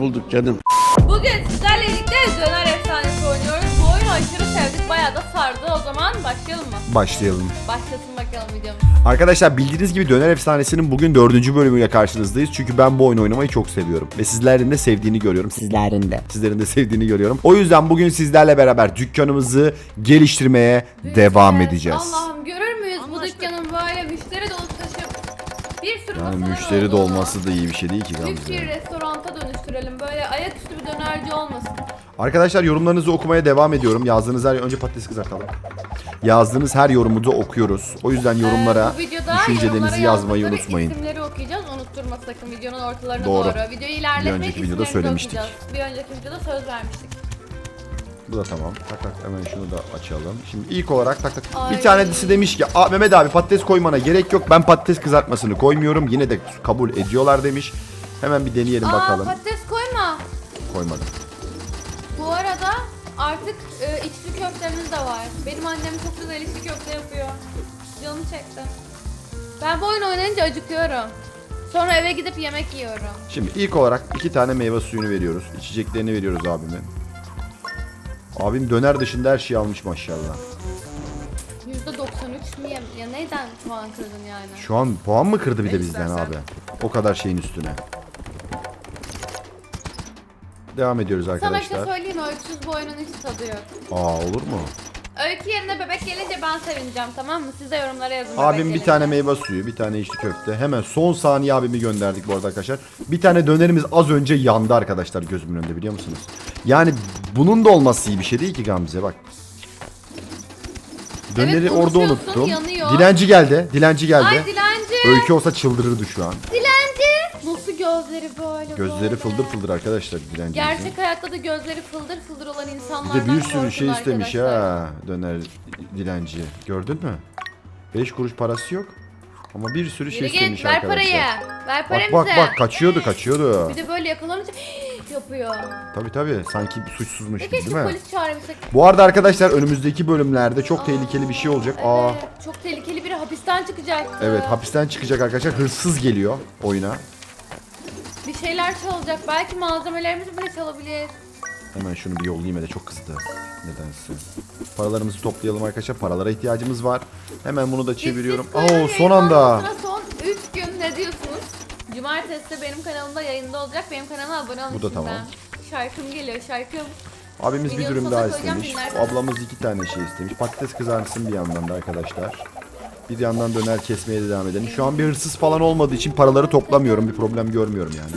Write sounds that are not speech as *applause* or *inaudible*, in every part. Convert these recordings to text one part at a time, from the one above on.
bulduk canım. Bugün sizlerle birlikte döner efsanesi oynuyoruz. Bu oyunu aşırı sevdik. Bayağı da sardı. O zaman başlayalım mı? Başlayalım. Başlasın bakalım videomuz. Arkadaşlar bildiğiniz gibi Döner Efsanesi'nin bugün dördüncü bölümüyle karşınızdayız. Çünkü ben bu oyunu oynamayı çok seviyorum. Ve sizlerin de sevdiğini görüyorum. Sizlerin de. Sizlerin de sevdiğini görüyorum. O yüzden bugün sizlerle beraber dükkanımızı geliştirmeye devam edeceğiz. Allah'ım görür müyüz bu dükkanın böyle müşteri dolu taşıp masalar müşteri de olduğunu, olması da iyi bir şey değil ki Lüks bir restoranta dönüştürelim. Böyle ayaküstü bir dönerci olmasın. Arkadaşlar yorumlarınızı okumaya devam ediyorum. Yazdığınız her önce patates kızartalım. Yazdığınız her yorumu da okuyoruz. O yüzden yorumlara Ee, bu videoda yorumlara düşüncelerinizi yazmayı yazdıkları unutmayın. isimleri okuyacağız. Unutturma sakın videonun ortalarına Doğru. doğru. Videoyu ilerletmek Bir önceki videoda isimlerini söylemiştik. okuyacağız. Bir önceki videoda söz vermiştik. Bu da tamam. Tak tak hemen şunu da açalım. Şimdi ilk olarak tak tak. Ay. Bir tanesi demiş ki Mehmet abi patates koymana gerek yok. Ben patates kızartmasını koymuyorum. Yine de kabul ediyorlar demiş. Hemen bir deneyelim Aa bakalım. patates koyma. Koymadım. Bu arada artık e, içli köftemiz de var. Benim annem çok güzel içli köfte yapıyor. Canım çekti. Ben bu oyun oynayınca acıkıyorum. Sonra eve gidip yemek yiyorum. Şimdi ilk olarak iki tane meyve suyunu veriyoruz. İçeceklerini veriyoruz abimin. Abim döner dışında her şeyi almış maşallah. %93 mi ya, neyden puan kırdın yani? Şu an puan mı kırdı bir de bizden istersen. abi? O kadar şeyin üstüne. Devam ediyoruz Sana bir şey arkadaşlar. söyleyeyim öyküsüz bu oyunun hiç tadı yok. Aa olur mu? Öykü yerine bebek gelince ben sevineceğim tamam mı? Siz de yorumlara yazın bebek Abim bir gelince. tane meyve suyu, bir tane içli köfte. Hemen son saniye abimi gönderdik bu arada arkadaşlar. Bir tane dönerimiz az önce yandı arkadaşlar gözümün önünde biliyor musunuz? Yani bunun da olması iyi bir şey değil ki Gamze bak. Döneri Evet, orada unutuyorsun, unuttum. yanıyor. Dilenci geldi. Dilenci geldi. Ay dilenci. Öykü olsa çıldırırdı şu an. Dilenci. Gözleri böyle Gözleri böyle? fıldır fıldır arkadaşlar dilencimizin. Gerçek hayatta da gözleri fıldır fıldır olan Bir insanlardan de bir sürü korkun şey istemiş arkadaşlar. ha döner dilenci. Gördün mü? 5 kuruş parası yok. Ama bir sürü şey Yürü istemiş git ver arkadaşlar. parayı. Ver Bak paramızı. bak bak kaçıyordu kaçıyordu. Bir de böyle yakalanınca *gasps* yapıyor. Tabi tabi sanki bir suçsuzmuş gibi keşke değil mi? polis çağırabilsek. Bu arada arkadaşlar önümüzdeki bölümlerde çok tehlikeli bir şey olacak. Aa Evet, çok tehlikeli biri hapisten çıkacak. evet hapisten çıkacak arkadaşlar. Hırsız geliyor oyuna. Şeyler çalacak. Belki malzemelerimizi bile çalabilir. Hemen şunu bir yollayayım hele çok kızdı. Nedense. Paralarımızı toplayalım arkadaşlar. Paralara ihtiyacımız var. Hemen bunu da çeviriyorum. Oo son anda. Son 3 gün ne diyorsunuz? Cumartesi de benim kanalımda yayında olacak. Benim kanalıma abone olun Bu da tamam. Şarkım geliyor şarkım. Abimiz bir dürüm daha istemiş. Ablamız iki tane şey istemiş. Patates kızartsın bir yandan da arkadaşlar. Bir yandan döner kesmeye de devam edelim. Şu an bir hırsız falan olmadığı için paraları toplamıyorum. Bir problem görmüyorum yani.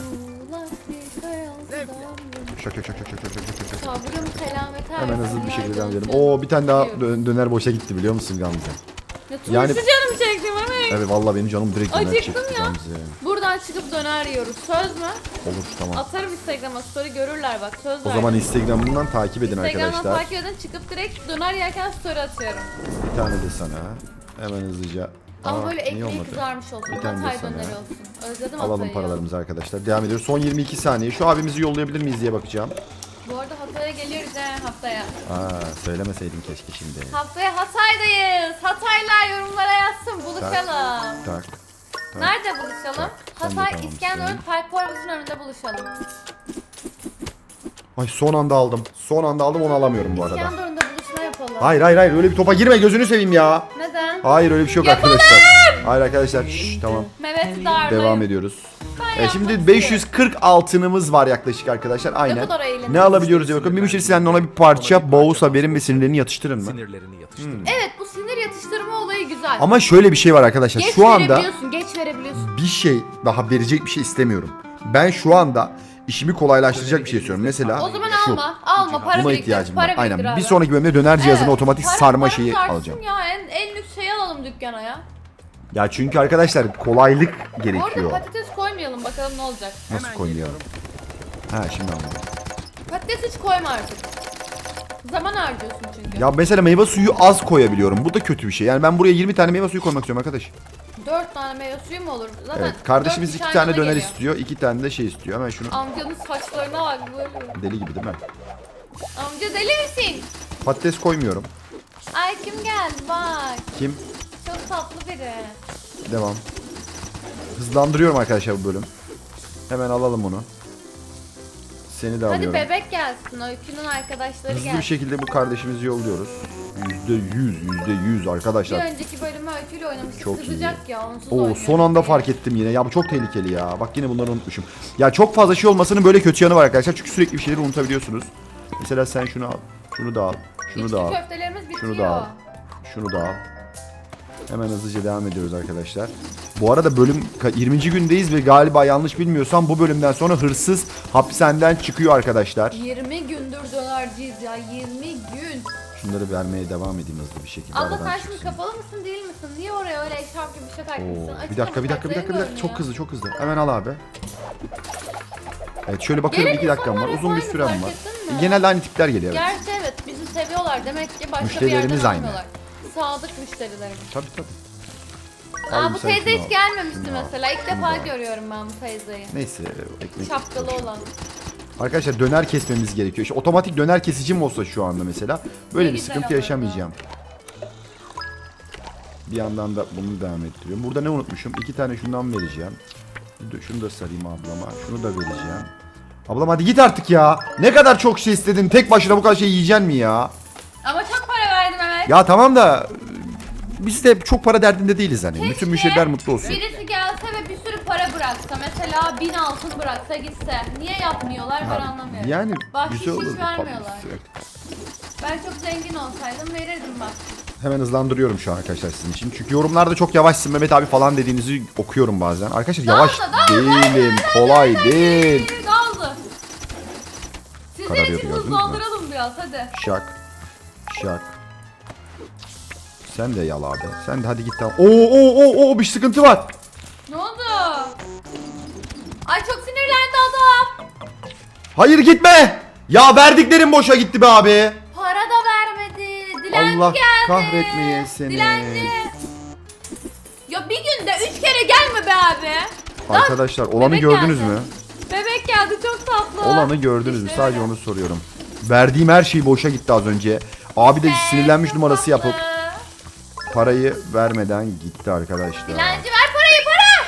Şak şak şak şak şak şak şak şak. Sabrım selamet Hemen hızlı bir şekilde devam edelim. Oo bir tane daha dö- döner boşa gitti biliyor musun Gamze? Ya Yani- turşu canım çekti bana. Evet vallahi benim canım direkt döner Acıktım çekti ya. Gamze. Buradan çıkıp döner yiyoruz. Söz mü? Olur tamam. Atarım Instagram'a story görürler bak söz O verdim. zaman Instagram'dan takip edin Instagram'dan arkadaşlar. takip edin çıkıp direkt döner yerken story atıyorum. Bir tane de sana. Hemen hızlıca. Ama Aa, böyle niye ekmeği olmadı? kızarmış olsun. Bir tane Hatay sana. döneri olsun. Özledim Alalım Hatay'ı. paralarımızı arkadaşlar. Devam ediyoruz. Son 22 saniye. Şu abimizi yollayabilir miyiz diye bakacağım. Bu arada Hatay'a geliyoruz he haftaya. Aa, söylemeseydin keşke şimdi. Haftaya Hatay'dayız. Hataylar yorumlara yazsın buluşalım. Tak. tak. Nerede buluşalım? Sen de Hatay tamam İskenderun. Park Korbus'un önünde buluşalım. Ay son anda aldım. Son anda aldım onu alamıyorum bu arada. İskenderun'da buluşma yapalım. Hayır hayır hayır öyle bir topa girme gözünü seveyim ya. Neden? Hayır öyle bir şey yok Yapalım. arkadaşlar. Hayır arkadaşlar. Şşş, tamam. Mehmet'i darlayın. Devam ediyoruz. E, şimdi yapmak 540 altınımız var yaklaşık arkadaşlar. Aynen. kadar eğlenceli. Ne alabiliyoruz diye bakalım. Bir müşteri sizden ona bir parça boğuz haberin ve sinirlerini yatıştırın mı? Sinirlerini yatıştır. Evet bu sinir yatıştırma olayı güzel. Ama şöyle bir şey var arkadaşlar. geç Şu anda verebiliyorsun, geç verebiliyorsun. bir şey daha verecek bir şey istemiyorum. Ben şu anda işimi kolaylaştıracak bir şey istiyorum. Mesela O zaman şu. alma, alma para Buna biriktir, ihtiyacım para var. Aynen. biriktir Bir abi. sonraki bölümde döner cihazını Evet, otomatik para- sarma para şeyi tutarsın alacağım. Ya en, en lüks şeyi alalım dükkana ya. Ya çünkü arkadaşlar kolaylık gerekiyor. patates koymayalım bakalım ne olacak. Nasıl koyuyorum? Ha şimdi anladım. Patates hiç koyma artık. Zaman harcıyorsun çünkü. Ya mesela meyve suyu az koyabiliyorum. Bu da kötü bir şey. Yani ben buraya 20 tane meyve suyu koymak istiyorum arkadaş. 4 tane meyve suyu mu olur? Zaten Evet. Kardeşimiz dört iki kişi tane aynı döner geliyor. istiyor. iki tane de şey istiyor. Hemen şunu Amcanın saçlarına bak böyle. deli gibi değil mi? Amca deli misin? Patates koymuyorum. Ay kim geldi bak. Kim? Çok tatlı biri. Devam. Hızlandırıyorum arkadaşlar bu bölüm. Hemen alalım onu. Seni de Hadi alıyorum. bebek gelsin. Öykünün arkadaşları Hızlı bir gelsin. şekilde bu kardeşimizi yolluyoruz. Yüzde yüz, yüzde yüz Bir arkadaşlar. önceki bölümü öyküyle oynamıştık. Çok iyi. Kızacak ya onsuz Oo oynuyor son anda fark ettim yine. Ya bu çok tehlikeli ya. Bak yine bunları unutmuşum. Ya çok fazla şey olmasının böyle kötü yanı var arkadaşlar. Çünkü sürekli bir şeyleri unutabiliyorsunuz. Mesela sen şunu al. Şunu da al. Şunu İçli da al. köftelerimiz bitiyor. Şunu da al. Şunu da al. Hemen hızlıca devam ediyoruz arkadaşlar. Bu arada bölüm ka- 20. gündeyiz ve galiba yanlış bilmiyorsam bu bölümden sonra hırsız hapishaneden çıkıyor arkadaşlar. 20 gündür dönerciyiz ya 20 gün. Şunları vermeye devam edeyim hızlı bir şekilde. Abla aradan sen şimdi çıksın. kapalı mısın değil misin? Niye oraya öyle eşarp gibi bir şey takmışsın? Oo, Açık bir dakika bir dakika bir dakika bir dakika. Çok hızlı çok hızlı. Hemen al abi. Evet şöyle bakıyorum Gelen 2 dakikam var. insanlar Uzun bir hep sürem aynı, var. fark ettin mi? Genelde aynı tipler geliyor evet. Gerçi evet bizi seviyorlar demek ki başka Müşterilerimiz bir yerden aynı. almıyorlar. Sadık müşterilerimiz. Tabii tabii. Aa Abi bu sen teyze şunu hiç al, gelmemişti şunu al, mesela. İlk şunu defa al. görüyorum ben bu teyzeyi. Neyse ekmek. Şapkalı olan. Arkadaşlar döner kesmemiz gerekiyor. İşte otomatik döner kesicim olsa şu anda mesela böyle Ne bir güzel sıkıntı olurdu. yaşamayacağım. Bir yandan da bunu devam ettiriyorum. Burada ne unutmuşum? İki tane şundan vereceğim. Dur, Şunu da sarayım ablama. Şunu da vereceğim. Ablam hadi git artık ya. Ne kadar çok şey istedin. Tek başına bu kadar şey yiyeceksin mi ya? Evet. Ya tamam da biz de çok para derdinde değiliz hani. Bütün müşteriler mutlu olsun. Birisi gelse ve bir sürü para bıraksa. Mesela bin altın bıraksa gitse. Niye yapmıyorlar ben anlamıyorum. Yani Bahşiş güzel hiç olur. vermiyorlar. Ben çok zengin olsaydım verirdim bak. Hemen hızlandırıyorum şu an arkadaşlar sizin için. Çünkü yorumlarda çok yavaşsın Mehmet abi falan dediğinizi okuyorum bazen. Arkadaşlar yavaş da, daha da, değilim. Kolay değil. Bir Daldı. Sizin Kararıyordu, için mü? hızlandıralım biraz hadi. Şak. Şak. Sen de yal abi. Sen de hadi git tamam. Oo oo oo oo bir sıkıntı var. Ne oldu? Ay çok sinirlendi adam. Hayır gitme. Ya verdiklerim boşa gitti be abi. Para da vermedi. Dilenci Allah geldi. kahretmeye seni. Dilenci. Ya bir günde üç kere gelme be abi. Arkadaşlar olanı bebek gördünüz geldi. mü? Bebek geldi çok tatlı. Olanı gördünüz mü? İşte Sadece öyle. onu soruyorum. Verdiğim her şey boşa gitti az önce. Abi de Be, sinirlenmiş çok numarası tatlı. yapıp parayı vermeden gitti arkadaşlar. Dilenci ver parayı para.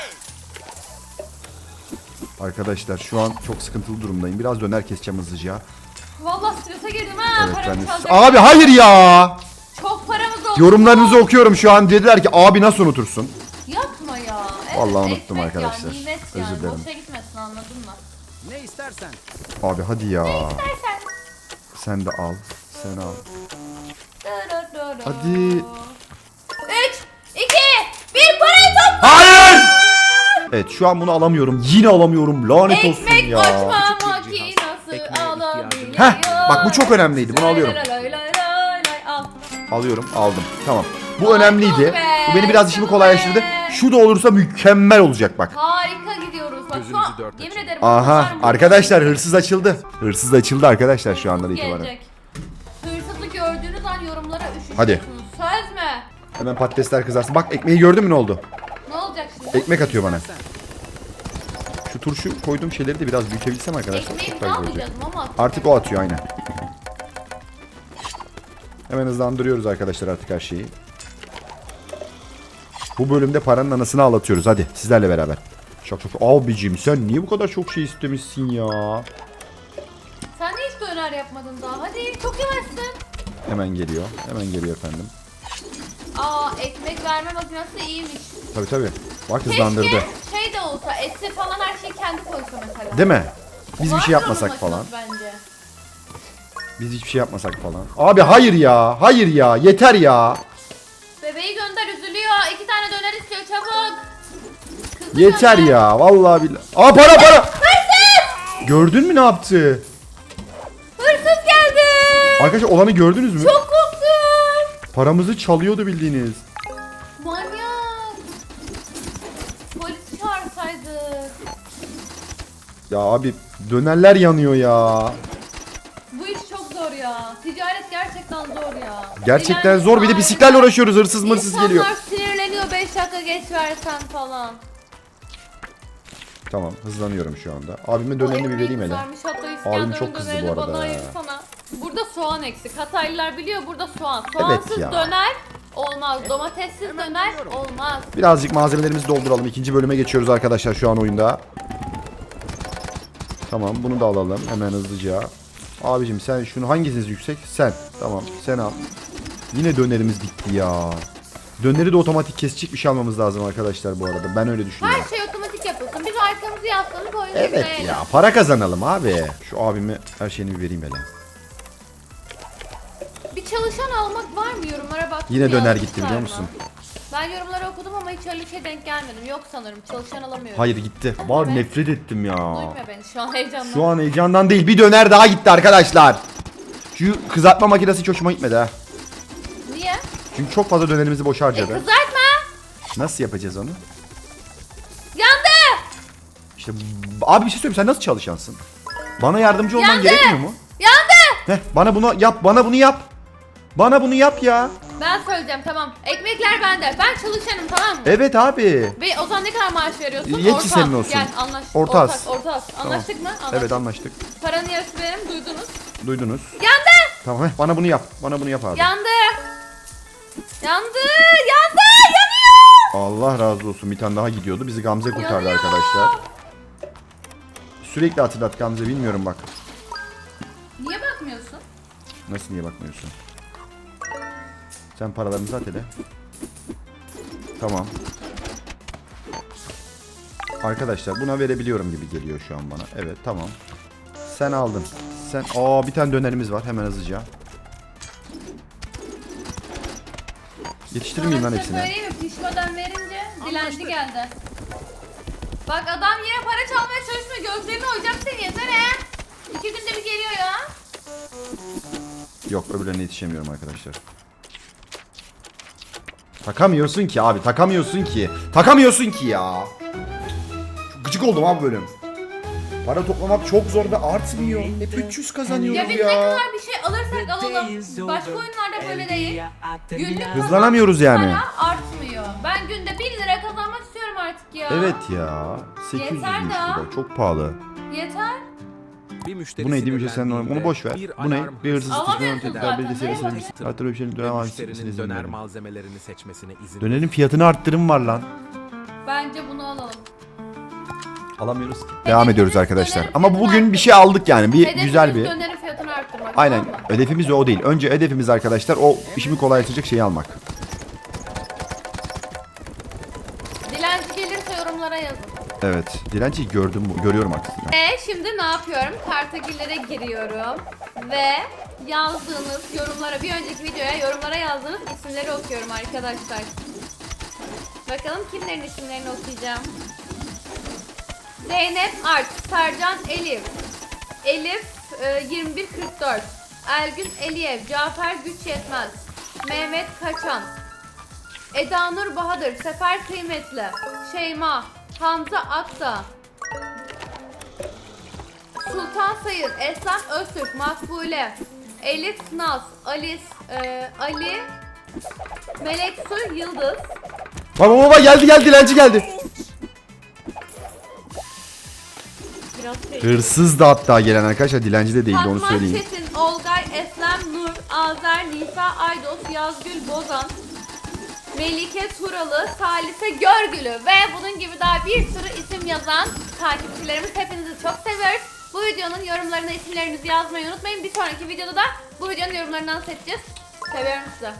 Arkadaşlar şu an çok sıkıntılı durumdayım. Biraz döner keseceğim hızlıca. Vallahi strese girdim ha. Evet ben de... Abi hayır ya! Çok paramız oldu. Yorumlarınızı okuyorum şu an. Dediler ki abi nasıl unutursun? Yapma ya. Evet, Vallahi unuttum ekmek arkadaşlar. Ya, nimet Özür yani. dilerim. Boşa gitmesin anladın mı? Ne istersen. Abi hadi ya. Dersen. Sen de al. Sen al. Hadi. Hayır! Evet şu an bunu alamıyorum. Yine alamıyorum. Lanet olsun Ekmek ya. açma. Ekmeğe alabiliyor. Heh, bak bu çok önemliydi. Bunu alıyorum. Lay lay lay lay lay, al. Alıyorum. Aldım. Tamam. Bu önemliydi. be, Bu beni biraz işimi kolaylaştırdı. be. Şu da olursa mükemmel olacak bak. Harika gidiyoruz. Bak şu an dört yemin ederim. Aha arkadaşlar hırsız açıldı. Hırsız açıldı arkadaşlar şu andan itibaren. gelecek. Hırsızı gördüğünüz an yorumlara üşüşüyorsunuz. Hadi. Söz mü? Hemen patatesler kızarsın. Bak ekmeği gördün mü ne oldu? Ne? Ekmek atıyor bana. Şu turşu koyduğum şeyleri de biraz büyütebilsem arkadaşlar. Ekmeği çok biz daha güzel olacak. almayacağız mı ama atacak. Artık o atıyor aynen. Hemen hızlandırıyoruz arkadaşlar artık her şeyi. Bu bölümde paranın anasını ağlatıyoruz. Hadi sizlerle beraber. Çok çok. Abicim sen niye bu kadar çok şey istemişsin ya? Sen de hiç döner yapmadın daha. Hadi çok yavaşsın. Hemen geliyor. Hemen geliyor efendim. Aa ekmek verme makinesi de iyiymiş. Tabi tabi. Bak hızlandırdı. Keşke şey de olsa eti falan her şeyi kendi koysa mesela. Değil mi? Biz bir şey yapmasak falan. Bence. Biz hiçbir şey yapmasak falan. Abi hayır ya. Hayır ya. Yeter ya. Bebeği gönder üzülüyor. İki tane döner istiyor çabuk. Kızı Yeter gönder. ya. Vallahi billahi. Aa para para. Gördün mü ne yaptı? Hırsız geldi. Arkadaşlar olanı gördünüz mü? Çok korktum. Paramızı çalıyordu bildiğiniz. Ya abi dönerler yanıyor ya. Bu iş çok zor ya. Ticaret gerçekten zor ya. Gerçekten zor. Bir de Aynen. bisiklerle uğraşıyoruz. Hırsız mırsız İnsanlar geliyor. sinirleniyor 5 dakika geç versen falan. Tamam hızlanıyorum şu anda. Abime dönerini bir vereyim hele. hatta İskender'in çok kızdı bu dönerini arada bana ayırsana. Burada soğan eksik. Hataylılar biliyor burada soğan. Soğansız ya. döner olmaz. Domatessiz döner olmaz. Birazcık malzemelerimizi dolduralım. İkinci bölüme geçiyoruz arkadaşlar şu an oyunda. Tamam bunu da alalım hemen hızlıca. Abicim sen şunu hangisiniz yüksek? Sen. Tamam sen al. Yine dönerimiz gitti ya. Döneri de otomatik kesecek bir şey almamız lazım arkadaşlar bu arada. Ben öyle düşünüyorum. Her şey otomatik yapılsın. Biz arkamızı yaslanıp oyunu Evet izleyelim. ya para kazanalım abi. Şu abime her şeyini bir vereyim hele. Bir çalışan almak var mı yorumlara bak. Yine döner gitti biliyor musun? Ben yorumları okudum ama hiç öyle bir şey denk gelmedim. Yok sanırım çalışan alamıyorum. Hayır gitti. Var Evet. nefret ettim ya. Duymuyor beni şu an heyecandan. Şu an heyecandan değil bir döner daha gitti arkadaşlar. Şu kızartma makinesi hiç hoşuma gitmedi ha. Niye? Çünkü çok fazla dönerimizi boşa E harcadı. kızartma. Nasıl yapacağız onu? Yandı. İşte b- abi bir şey söyleyeyim sen nasıl çalışansın? Bana yardımcı olman Yandı. gerekmiyor mu? Yandı. Heh, bana bunu yap, bana bunu yap. Bana bunu yap ya. Ben söyleyeceğim tamam. Ekmekler bende. Ben çalışanım tamam mı? Evet abi. Ve o zaman ne kadar maaş veriyorsun? Yetki Orta senin olsun. Gel anlaş. Orta az. Orta az. Anlaştık mı? Anlaştık. Evet anlaştık. Paranın yarısı benim duydunuz. Duydunuz. Yandı. Tamam heh, bana bunu yap. Bana bunu yap abi. Yandı. Yandı. Yandı. Yanıyor. Allah razı olsun bir tane daha gidiyordu. Bizi Gamze kurtardı Yanıyor. arkadaşlar. Sürekli hatırlat Gamze bilmiyorum bak. Niye bakmıyorsun? Nasıl niye bakmıyorsun? Sen paralarımızı at hele. Tamam. Arkadaşlar buna verebiliyorum gibi geliyor şu an bana. Evet tamam. Sen aldın. Sen aa bir tane dönerimiz var hemen hızlıca. Yetiştirmeyeyim lan şey hepsini. söyleyeyim mi? Pişmeden verince dilenci geldi. Bak adam yine para çalmaya çalışmıyor. Gözlerini oyacak seni yesene. İki günde bir geliyor ya. Yok öbürlerine yetişemiyorum arkadaşlar. Takamıyorsun ki abi takamıyorsun ki. Takamıyorsun ki ya. Çok gıcık oldum abi bölüm. Para toplamak çok zor ve artmıyor. Hep 300 kazanıyoruz Ya biz ne kadar bir şey alırsak alalım. Başka oyunlarda böyle değil. Günlük Hızlanamıyoruz yani. Para artmıyor. Ben günde 1 lira kazanmak istiyorum artık ya. Evet ya. 800 Yeter mü daha. Çok pahalı. Yeter. Bir müşteri Bu neydi bir sen sinirlendiğinde onu boş ver. Bu ne? Bir hırsız seni ne seni yapayım? Hatırlı bir şeyin dönem müşterinin döner malzemelerini seçmesine izin Dönerin fiyatını arttırım var lan. Bence bunu alalım. Alamıyoruz ki. Devam ediyoruz arkadaşlar. Ama bugün bir şey aldık yani. Bir güzel bir. dönerin fiyatını arttırmak. Aynen. Hedefimiz o değil. Önce hedefimiz arkadaşlar o işimi kolaylaştıracak şeyi almak. Evet. Dilenci gördüm görüyorum aksine. Ve şimdi ne yapıyorum? Kartagillere giriyorum. Ve yazdığınız yorumlara, bir önceki videoya yorumlara yazdığınız isimleri okuyorum arkadaşlar. Bakalım kimlerin isimlerini okuyacağım. Zeynep Art, Sercan Elif, Elif e, 2144, Ergün Eliyev, Cafer Güç Yetmez, Mehmet Kaçan, Eda Nur Bahadır, Sefer Kıymetli, Şeyma, Hamza Aksa, Sultan Sayın, Eslem Öztürk, Makbule, Elif Naz, Alice, e, Ali, Melek Su Yıldız, Baba baba geldi geldi dilenci geldi. biraz şey. Hırsız da hatta gelen arkadaşlar dilenci de değildi onu Fatma söyleyeyim. Çetin, Olgay, Eslem Nur, Azer, Nisa Aydos, Yazgül Bozan, Melike Turalı, Salise Görgülü ve bunun gibi daha bir sürü isim yazan takipçilerimiz hepinizi çok seviyoruz. Bu videonun yorumlarına isimlerinizi yazmayı unutmayın. Bir sonraki videoda da bu videonun yorumlarından seçeceğiz. Seviyorum sizi.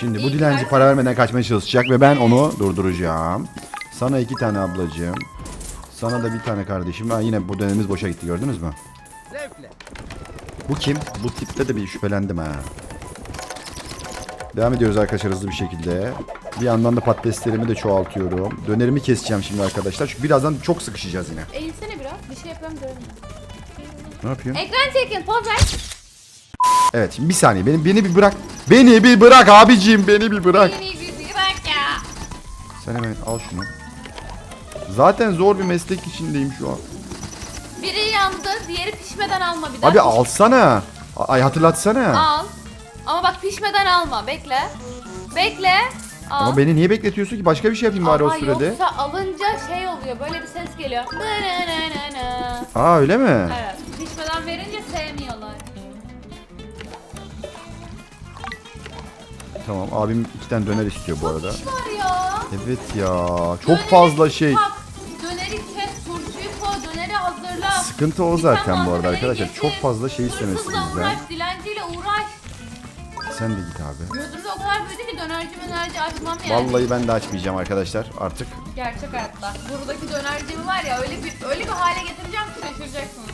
Şimdi bu İyi dilenci para vermeden kaçmaya çalışacak ve ben onu durduracağım. Sana iki tane ablacığım. Sana da bir tane kardeşim. Ha, yine bu dönemimiz boşa gitti gördünüz mü? Zevkle. Bu kim? Bu tipte de bir şüphelendim ha. Devam ediyoruz arkadaşlar hızlı bir şekilde. Bir yandan da patateslerimi de çoğaltıyorum. Dönerimi keseceğim şimdi arkadaşlar. Çünkü birazdan çok sıkışacağız yine. Eğilsene biraz. Bir şey yapıyorum görünmüyor. Ne yapıyorsun? Ekran çekin. Poz ver. Evet şimdi bir saniye. Beni, beni bir bırak. Beni bir bırak abicim. Beni bir bırak. Beni bir bırak ya. Sen hemen al şunu. Zaten zor bir meslek içindeyim şu an. Biri yandı. Diğeri pişmeden alma bir daha. Abi alsana. Ay hatırlatsana. Al. Ama bak pişmeden alma. Bekle. Bekle. Al. Ama beni niye bekletiyorsun ki? Başka bir şey yapayım bari o Ama sürede. yoksa alınca şey oluyor. Böyle bir ses geliyor. Nı-nı-nı-nı-nı. Aa öyle mi? Evet. Pişmeden verince sevmiyorlar. Tamam abim iki tane döner istiyor bu arada. İş var ya. Evet ya. Çok Döneri fazla şey. Tak, döneri kes, turşuyu koy, döneri hazırla. Sıkıntı o zaten bu arada malzemeleri arkadaşlar. getir. Çok fazla şey istemesi Hırsızla bizden. uğraş, dilenciyle uğraş. Sen de git abi. Gözümde o kadar büyüdü ki dönerci dönerci açmam yani. Vallahi ben de açmayacağım arkadaşlar artık. Gerçek hayatta. Buradaki dönercimi var ya öyle bir öyle bir hale getireceğim ki şaşıracaksınız.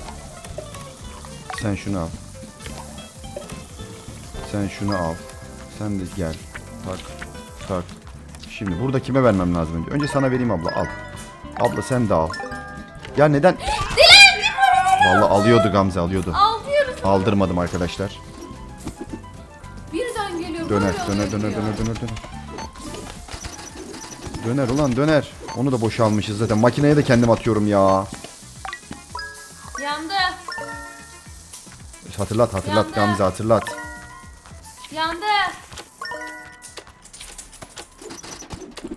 Sen şunu al. Sen şunu al. Sen de gel. Tak. Tak. Şimdi burada kime vermem lazım önce? Önce sana vereyim abla al. Abla sen de al. Ya neden? *gasps* Vallahi alıyordu Gamze alıyordu. Alıyoruz. Aldırmadım arkadaşlar. Döner, döner, döner, döner, döner, döner. Döner ulan döner. Onu da boşalmışız zaten. Makineye de kendim atıyorum ya. Yandı. Hatırlat, hatırlat Yandı. Gamze hatırlat. Yandı.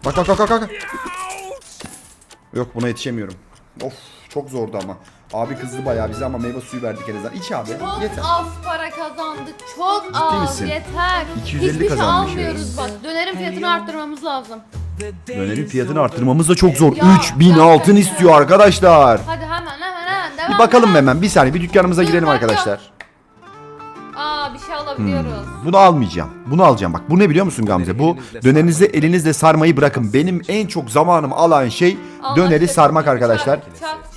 Bak bak bak bak bak. Yok buna yetişemiyorum. Of çok zordu ama. Abi kızdı bayağı bize ama meyve suyu verdik en azından. İç abi. Yeter. az kazandık. Çok az. misin? Yeter. 250 Hiçbir şey kazanmışız. almıyoruz bak. Dönerin fiyatını arttırmamız lazım. Dönerin fiyatını arttırmamız da çok zor. Ya, 3000 altın istiyor arkadaşlar. Hadi hemen hemen hemen. Devam. Bir bakalım devam. hemen bir saniye bir dükkanımıza Dur, girelim bak, arkadaşlar. Şey alabiliyoruz. Bunu almayacağım. Bunu alacağım. Bak bu ne biliyor musun Gamze? Bu Elinizle dönerinizi elinizle sarmayı bırakın. Benim en çok zamanımı alan şey Allah döneri aşkına. sarmak arkadaşlar. Çok.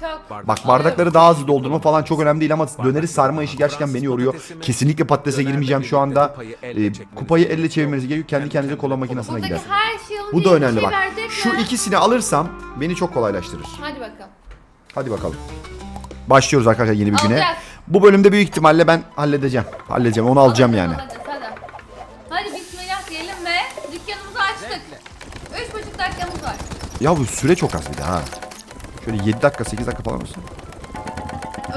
çok. Bak bardakları daha hızlı doldurma falan çok önemli değil ama döneri sarma işi gerçekten beni yoruyor. Kesinlikle patatese girmeyeceğim şu anda. Ee, kupayı elle çevirmeniz gerekiyor. Kendi kendinize kola makinesine gider. şey Bu da önemli şey bak. Şu ikisini alırsam beni çok kolaylaştırır. Hadi bakalım. Hadi bakalım. Başlıyoruz arkadaşlar yeni bir güne. Alacağız. Bu bölümde büyük ihtimalle ben halledeceğim. Halledeceğim. Onu alacağım yani. Alacağız, hadi. Hadi bismillah diyelim ve dükkanımızı açtık. Üç buçuk dakikamız var. Ya bu süre çok az bir de ha. Şöyle 7 dakika 8 dakika falan olsun.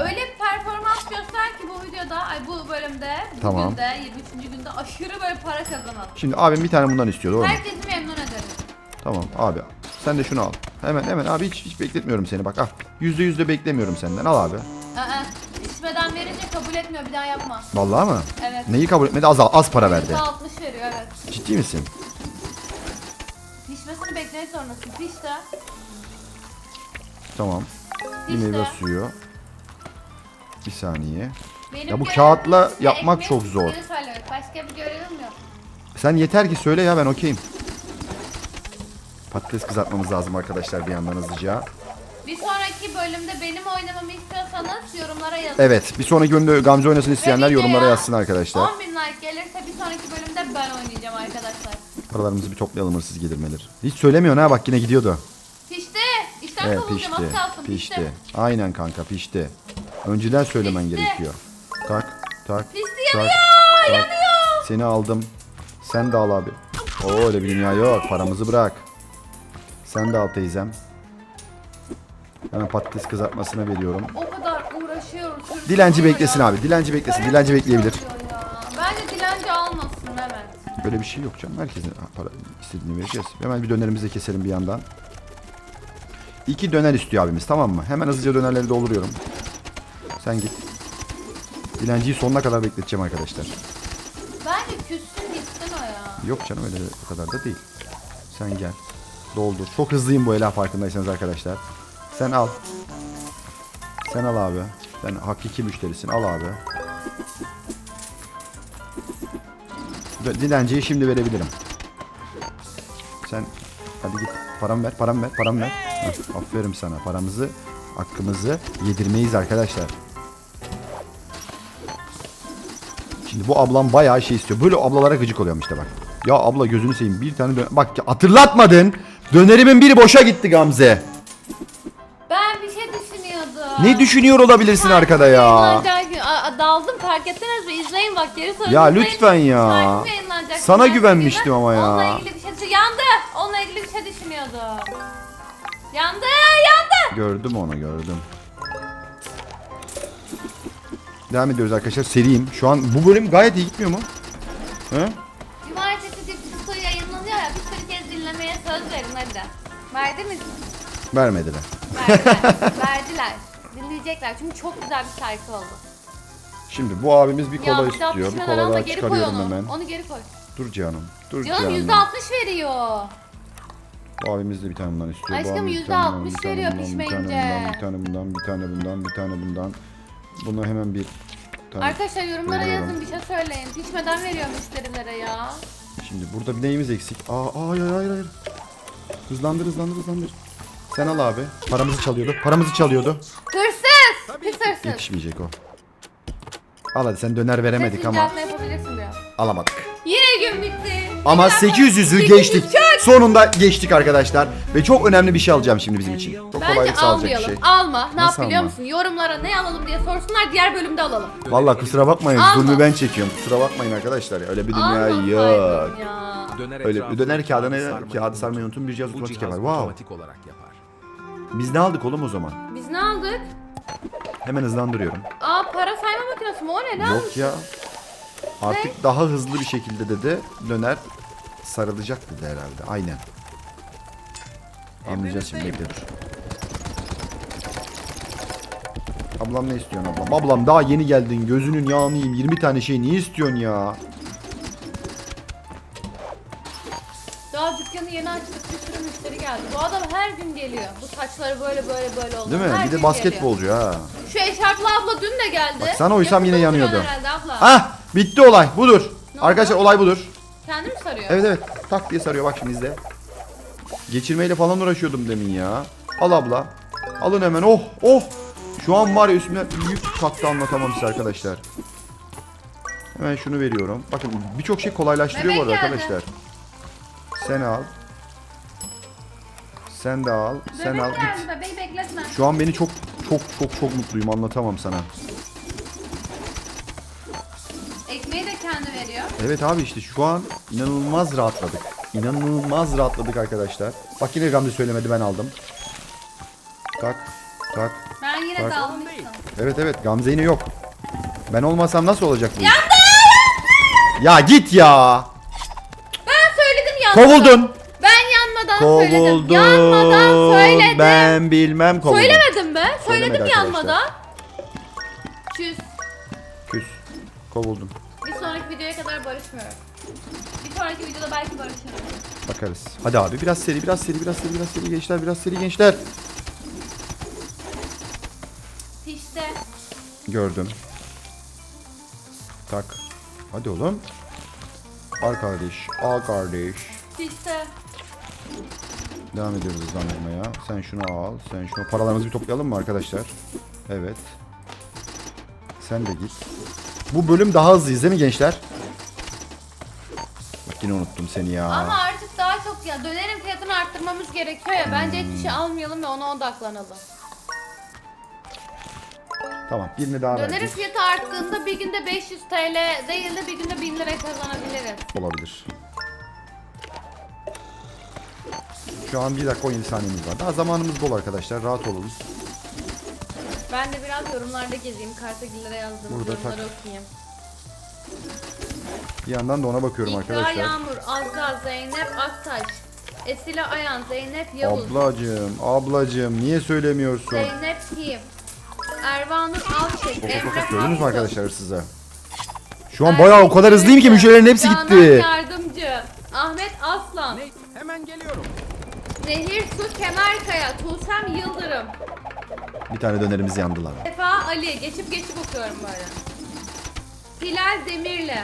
Öyle bir performans göster ki bu videoda, ay bu bölümde, Tamam. bugün de 23. günde aşırı böyle para kazanalım. Şimdi abim bir tane bundan istiyor doğru mu? Herkesi memnun ederim. Tamam abi. Sen de şunu al. Hemen hemen abi hiç, hiç bekletmiyorum seni bak. Al. Yüzde yüzde beklemiyorum senden. Al abi. Aa, içmeden verince kabul etmiyor bir daha yapma. Vallahi mı? Evet. Neyi kabul etmedi? Az az para verdi. %60 veriyor evet. Ciddi misin? Pişmesini beklemek zorundasın. Pişti. Tamam. Bir İşte. meyve suyu. Bir saniye. Benim Ya bu görevim kağıtla size yapmak ekmek çok zor. pişirmeyi söylemek. Başka bir görevim yok. Sen yeter ki söyle ya ben okeyim. Patates kızartmamız lazım arkadaşlar bir yandan hızlıca. Bir sonraki bölümde benim oynamamı istiyorsanız yorumlara yazın. Evet bir sonraki bölümde Gamze oynasın isteyenler Ve videoya yorumlara yazsın arkadaşlar. 10 bin like gelirse bir sonraki bölümde ben oynayacağım arkadaşlar. Paralarımızı bir toplayalım hırsız gelirmeler. Hiç söylemiyorsun ha bak yine gidiyordu. Pişti. İşten Evet kovulacağım pişti. az kalsın Pişti. pişti. Aynen kanka pişti. Önceden söylemen Pişti. gerekiyor. Tak tak. Pişti, tak, yanıyor, tak. yanıyor. Seni aldım. Sen de al abi. Oo öyle bir dünya yok. Paramızı bırak. Sen de al teyzem. Hemen patates kızartmasına veriyorum. O kadar sürüklüyorum Dilenci ya. beklesin abi. Dilenci beklesin. Dilenci bekleyebilir. Ya. Bence dilenci almasın Mehmet. Böyle bir şey yok canım. Herkesin para istediğini vereceğiz. Hemen bir dönerimizi keselim bir yandan. İki döner istiyor abimiz tamam mı? Hemen hızlıca dönerleri dolduruyorum. Sen git. Dilenciyi sonuna kadar bekleteceğim arkadaşlar. Bence küssün gitsin o ya. Yok canım öyle o kadar da değil. Sen gel. Doldur. Çok hızlıyım bu ela farkındaysanız arkadaşlar. Sen al. Sen al abi. Sen hakiki müşterisin. Al abi. Dilenciyi şimdi verebilirim. Sen hadi git. Paramı ver, paramı ver, paramı ver. Heh, aferin sana. Paramızı, hakkımızı yedirmeyiz arkadaşlar. Şimdi bu ablam bayağı şey istiyor. Böyle ablalara gıcık oluyorum işte bak. Ya abla gözünü seveyim bir tane döner. Bak hatırlatmadın. Dönerimin biri boşa gitti Gamze. Ne düşünüyor olabilirsin arkada ya? Aa, daldım fark ettiniz mi? İzleyin bak geri sonra Ya izleyin. lütfen ya. Yayınlanacak Sana cumartesi güvenmiştim günü. ama ya. Onunla ilgili bir şey düşün- Yandı. Onunla ilgili bir şey düşünüyordum. Yandı, yandı. Gördüm onu gördüm. Devam ediyoruz arkadaşlar. Seriyim. Şu an bu bölüm gayet iyi gitmiyor mu? He? Cumartesi Dipsiko'yu yayınlanıyor ya. Bir sürü kez dinlemeye söz verin hadi. Verdiniz mi? Vermediler. Verdiler. Verdiler. Dinleyecekler çünkü çok güzel bir şarkı oldu. Şimdi bu abimiz bir kola istiyor. Bir pişmeden kola daha geri koy çıkarıyorum onu. hemen. Onu geri koy. Dur canım. Dur Canım canım. yüzde altmış veriyor. Bu abimiz de bir tane bundan istiyor. Bu Aşkım abimiz bir tane bundan, altmış bir tane veriyor bundan, pişmeyince. Bir tane bundan, bir tane bundan, bir tane bundan. Buna hemen bir tane. Arkadaşlar yorumlara Veriyorum. yazın bir şey söyleyin. Pişmeden veriyor müşterilere ya. Şimdi burada bir neyimiz eksik? Aa, aa hayır hayır hayır. Hızlandır hızlandır hızlandır. Sen al abi. Paramızı çalıyordu. Paramızı çalıyordu. Hırsız! Pis hırsız. Yetişmeyecek o. Al hadi sen döner veremedik ama yapabilirsin alamadık. Yine gün bitti. Ama Bir dakika. 800'ü geçtik. Sonunda geçtik arkadaşlar. Ve çok önemli bir şey alacağım şimdi bizim için. Çok Bence kolaylık sağlayacak bir almayalım. şey. Alma. Ne Nasıl yap biliyor alma? musun? Yorumlara ne alalım diye sorsunlar diğer bölümde alalım. Vallahi kusura bakmayın. Alma. Zulmü ben çekiyorum. Kusura bakmayın arkadaşlar. ya. Öyle bir dünya Almasaydın yok. ya. Döner Öyle etrafını döner kağıdını sarmayı kağıdı sarmayı unutun bir cihaz otomatik yapar. Wow. otomatik olarak yapar. Biz ne aldık oğlum o zaman? Biz ne aldık? Hemen hızlandırıyorum. Aa para sayma makinesi mi? O ne? Ne Yok ya. Artık daha hızlı bir şekilde dedi döner sarılacak dedi herhalde. Aynen. Anlayacağız şimdi bekle dur. Ablam ne istiyorsun ablam? Ablam daha yeni geldin gözünün yağını yiyeyim 20 tane şey niye istiyorsun ya? Daha dükkanı yeni açtık bir sürü müşteri geldi. Bu adam her gün geliyor. Bu saçları böyle böyle böyle oldu. Değil mi? Her bir de basketbolcu ha. geliyor. Şu eşarplı abla dün de geldi. Bak sana uysam yine yanıyordu. herhalde abla. Hah bitti olay budur. Ne Arkadaşlar oldu? olay budur. Kendi mi sarıyor? Evet evet tak diye sarıyor bak şimdi izle. Geçirmeyle falan uğraşıyordum demin ya. Al abla. Alın hemen oh oh. Şu an var ya üstümden yük kalktı anlatamam size arkadaşlar. Hemen şunu veriyorum. Bakın birçok şey kolaylaştırıyor bu arada Bebek geldi. arkadaşlar. Sen al. Sen de al. Sen Bebek al git. geldi bebeği bekletme. Şu an beni çok çok çok çok mutluyum anlatamam sana. Ekmeği de kendi veriyor. Evet abi işte şu an inanılmaz rahatladık. İnanılmaz rahatladık arkadaşlar. Bak yine Gamze söylemedi ben aldım. Tak tak. Ben yine Bak. dalmıştım. Evet evet Gamze yine yok. Ben olmasam nasıl olacak bu? iş? Ya git ya. Ben söyledim yanmadan. Kovuldun. Yanmadan söyledim. Yanmadan söyledim. Ben bilmem kovuldun. Söylemedim be. Söyledim Söylemedi yanmadan. Çüz. Küs. Kovuldun. Bir sonraki videoya kadar barışmıyorum. Bir sonraki videoda belki barışırım. Bakarız. Hadi abi biraz seri biraz seri biraz seri biraz seri gençler biraz seri gençler. Pişti. Gördüm. Tak. Hadi oğlum. Al kardeş. Al kardeş. Pişti. Devam ediyoruz hızlandırmaya. Sen şunu al. Sen şunu. Paralarımızı bir toplayalım mı arkadaşlar? Evet. Sen de git. Bu bölüm daha hızlıyız değil mi gençler? Bak yine unuttum seni ya. Ama artık daha çok ya dönerin fiyatını arttırmamız gerekiyor ya. Bence hiçbir şey almayalım ve ona odaklanalım. Tamam birini daha Dönerin verdik. fiyatı arttığında bir günde 500 TL değil de bir günde 1000 lira kazanabiliriz. Olabilir. Şu an 1 dakika 17 saniyemiz var. Daha zamanımız bol arkadaşlar. Rahat olun. Ben de biraz yorumlarda gezeyim. Kartagillere yazdığınız Burada yorumları tak. okuyayım. Bir yandan da ona bakıyorum İkra arkadaşlar. Yağmur, Azra, Zeynep Aktaş, Esile Ayan, Zeynep Yavuz, Ablacım, ablacım niye söylemiyorsun? Zeynep Him, Ervanur Alçek, Bak, bak, Emre bak, gördünüz mü arkadaşlar hırsızı? Şu an bayağı o kadar hızlıyım ki müşterilerin hepsi Canan gitti. Yardımcı, Ahmet Aslan, Ne? Hemen geliyorum. Zehir Su Kemerkaya, Tuğsem Yıldırım, Bir tane dönerimiz yandı lan. Sefa Ali, geçip geçip okuyorum böyle. Hilal Demirli,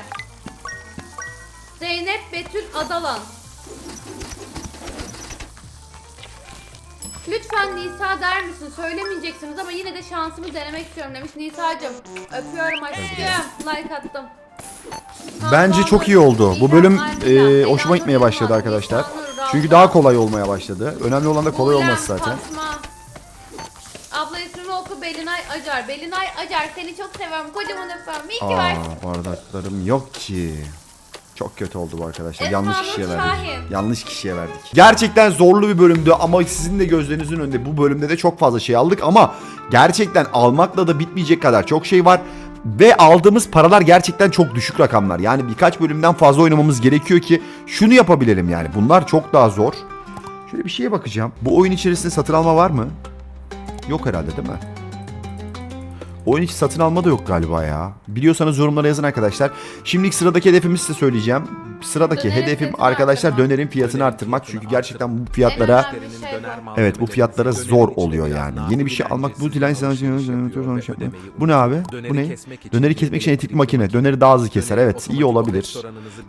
Zeynep Betül Adalan, Lütfen Nisa der misin? Söylemeyeceksiniz ama yine de şansımı denemek istiyorum demiş Nisa'cığım. Öpüyorum aşkım. Like attım. Bence çok iyi oldu. Bu bölüm e, hoşuma gitmeye başladı arkadaşlar. Çünkü daha kolay olmaya başladı. Önemli olan da kolay olması zaten. Abla ismimi oku Belinay Acar. Belinay Acar seni çok seviyorum. Kocaman öpüyorum. İyi ki Aa, varsın. bardaklarım yok ki. Çok kötü oldu bu arkadaşlar. Esma Yanlış Nur kişiye verdik. Şahin. Yanlış kişiye verdik. Gerçekten zorlu bir bölümdü ama sizin de gözlerinizin önünde bu bölümde de çok fazla şey aldık ama gerçekten almakla da bitmeyecek kadar çok şey var. Ve aldığımız paralar gerçekten çok düşük rakamlar. Yani birkaç bölümden fazla oynamamız gerekiyor ki şunu yapabilelim yani. Bunlar çok daha zor. Şöyle bir şeye bakacağım. Bu oyun içerisinde satın alma var mı? Yok herhalde değil mi? Oyun içi satın alma da yok galiba ya. Biliyorsanız yorumlara yazın arkadaşlar. Şimdilik sıradaki hedefimizi size söyleyeceğim. Sıradaki Dönerin hedefim fiyatını arkadaşlar dönerin fiyatını arttırmak. Çünkü gerçekten bu fiyatlara şey. Evet bu fiyatlara zor oluyor yani. Yeni bir şey almak bu dilen Bu ne abi? Bu ne? Döneri kesmek için etikli makine. Döneri daha hızlı keser. Evet iyi olabilir.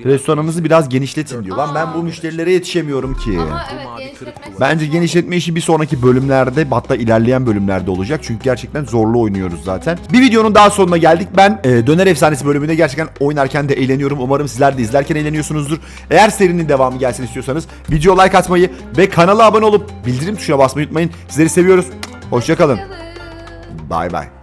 Restoranınızı biraz genişletin diyor. Lan ben bu müşterilere yetişemiyorum ki. Ama evet mavi genişletmek kırık Bence genişletme işi bir sonraki bölümlerde hatta ilerleyen bölümlerde olacak. Çünkü gerçekten zorlu oynuyoruz zaten. Bir videonun daha sonuna geldik. Ben e, Döner Efsanesi bölümünde gerçekten oynarken de eğleniyorum. Umarım sizler de izlerken eğleniyorsunuzdur. Eğer serinin devamı gelsin istiyorsanız video like atmayı ve kanala abone olup bildirim tuşuna basmayı unutmayın. Sizleri seviyoruz. Hoşçakalın. Bay bay.